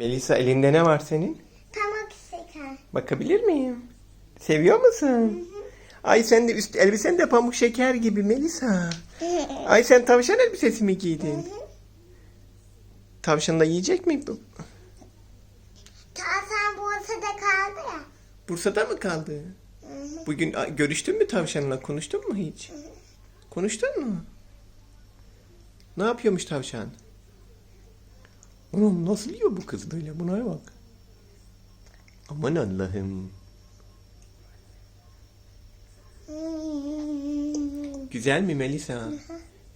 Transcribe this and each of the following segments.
Melisa elinde ne var senin? Pamuk şeker. Bakabilir miyim? Seviyor musun? Ay sen de üst elbisen de pamuk şeker gibi Melisa. Ay sen tavşan elbisesi mi giydin? Tavşan da yiyecek mi? bu? Tavşan Bursa'da kaldı ya. Bursa'da mı kaldı? Bugün görüştün mü tavşanla? Konuştun mu hiç? Konuştun mu? Ne yapıyormuş tavşan? Oğlum nasıl yiyor bu kız böyle? Buna bak. Aman Allah'ım. Güzel mi Melisa?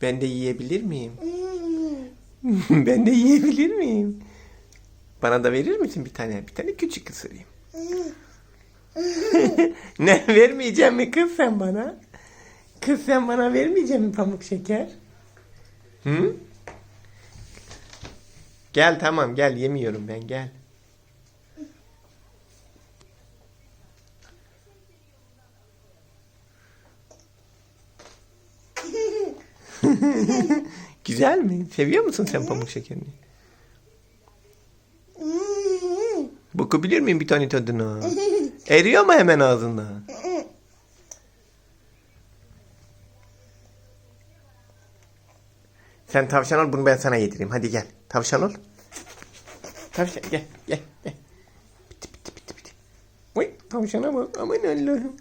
Ben de yiyebilir miyim? ben de yiyebilir miyim? Bana da verir misin bir tane? Bir tane küçük ısırayım. ne vermeyeceğim mi kız sen bana? Kız sen bana vermeyecek mi pamuk şeker? Hı? Gel tamam gel yemiyorum ben gel. Güzel mi? Seviyor musun sen pamuk şekerini? Bakabilir miyim bir tane tadına? Eriyor mu hemen ağzında? Sen tavşan ol bunu ben sana yedireyim. Hadi gel. Tavşan ol. Tavşan gel gel gel. Bitti bitti bitti bitti. Oy tavşana bak aman Allah'ım.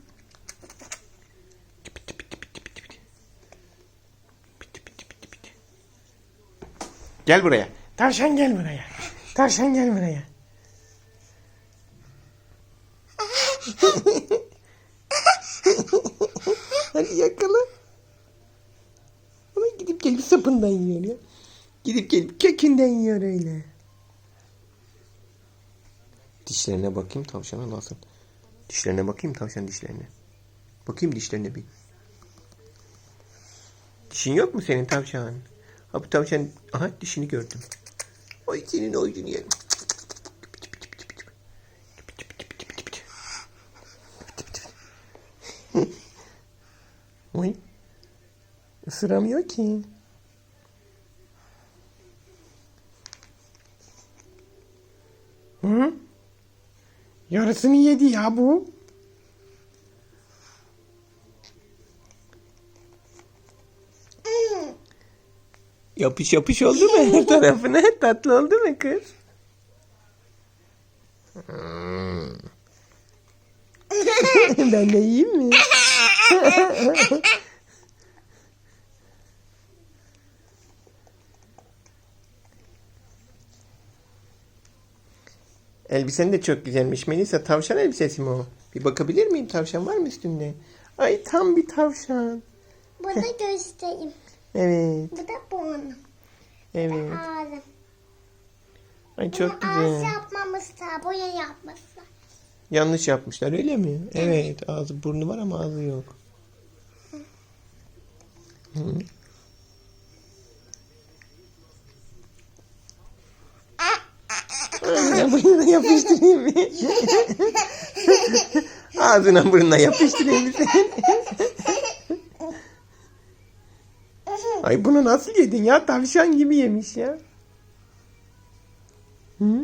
Gel buraya. Tavşan gel buraya. Tavşan gel buraya. Hadi yakala. Ama gidip gelip sapından yiyor ya. Gidip gelip kökünden yiyor öyle. Dişlerine bakayım tavşana nasıl? Dişlerine bakayım tavşan dişlerine. Bakayım dişlerine bir. Dişin yok mu senin tavşan? Ha bu tavşan... Aha dişini gördüm. Ay senin oyunu yerim. Oy. Isıramıyor ki. Hı? Yarısını yedi ya bu. Yapış yapış oldu mu her tarafına? Tatlı oldu mu kız? Ben de yiyeyim mi? Elbisen de çok güzelmiş Melisa. Tavşan elbisesi mi o? Bir bakabilir miyim? Tavşan var mı üstünde? Ay tam bir tavşan. Bu da göstereyim. Evet, Bu da burnu. evet. Ağzı. Ay çok Ağız güzel. yapmamışlar. Boya yapmışlar. Yanlış yapmışlar öyle mi? Evet, ağzı burnu var ama ağzı yok. Hı. Ağzına burnuna yapıştırayım mı? Ağzına burnuna yapıştırayım mı sen? Ay bunu nasıl yedin ya? Tavşan gibi yemiş ya. Hı?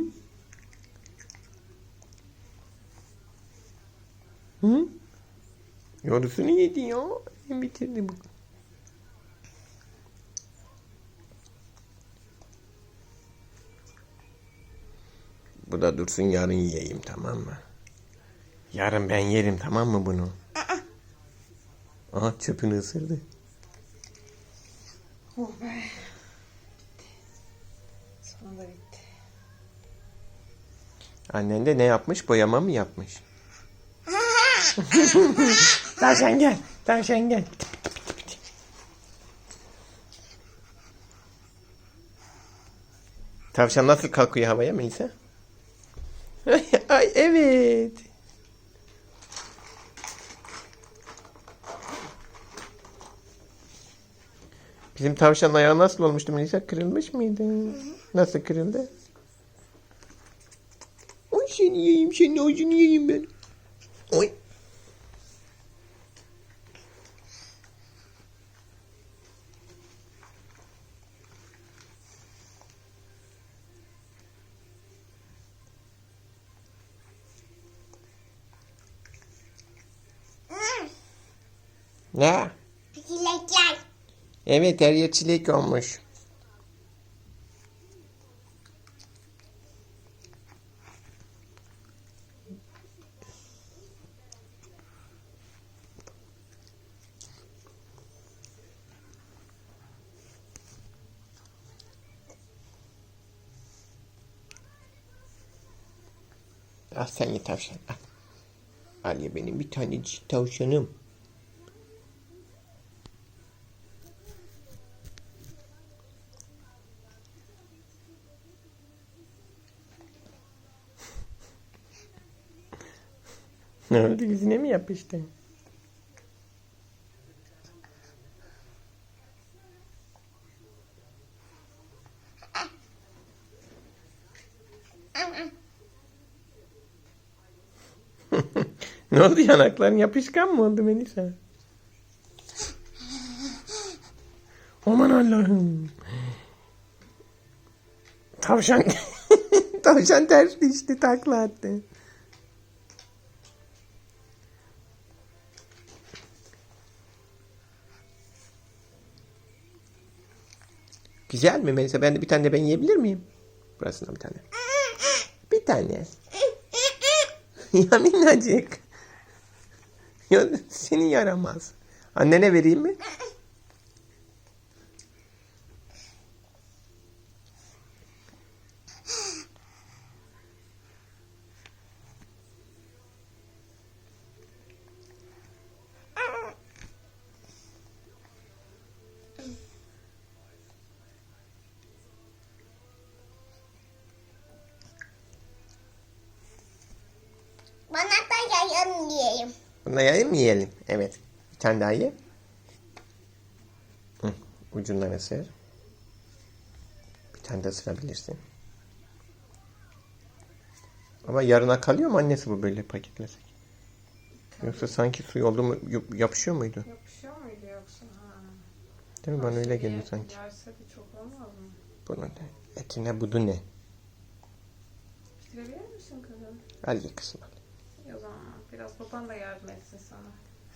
Hı? Yarısını yedi ya. Bitirdi bu. Bu da dursun yarın yiyeyim tamam mı? Yarın ben yerim tamam mı bunu? Aha çöpünü ısırdı. Oh be. Sonunda bitti. Annen de ne yapmış? Boyama mı yapmış? Tavşan gel. Tavşan gel. Tavşan nasıl kalkıyor havaya Melisa? Ay, ay evet. Bizim tavşanın ayağı nasıl olmuştu Melisa? Kırılmış mıydı? Nasıl kırıldı? Oy seni yiyeyim, senin avucunu yiyeyim ben. Oy. Ne? Çilekler. Evet her yer çilek olmuş. Al sen ye tavşan. Al. Al ye benim bir tanecik tavşanım. Ne oldu yüzüne mi yapıştı? ne oldu yanakların yapışkan mı oldu Melisa? Aman Allah'ım. Tavşan Tavşan ters düştü takla attı. Güzel mi Melisa? Ben de bir tane de ben yiyebilir miyim? Burasından bir tane. Bir tane. ya minnacık. Ya seni yaramaz. Annene vereyim mi? Diyeyim. Bunu yayayım mı yiyelim? Evet. Bir tane daha ye. Hı, ucundan ısır. Bir tane de ısırabilirsin. Ama yarına kalıyor mu annesi bu böyle paketlesek? Yoksa sanki su oldu mu yap- yapışıyor muydu? Yapışıyor muydu yoksa? Ha. Değil mi? Bana öyle geliyor sanki. Yerse de çok olmaz mı? Bunun da etine budu ne? Bitirebilir misin kızım? Al ye kızım al. Biraz baban da yardım etsin sana.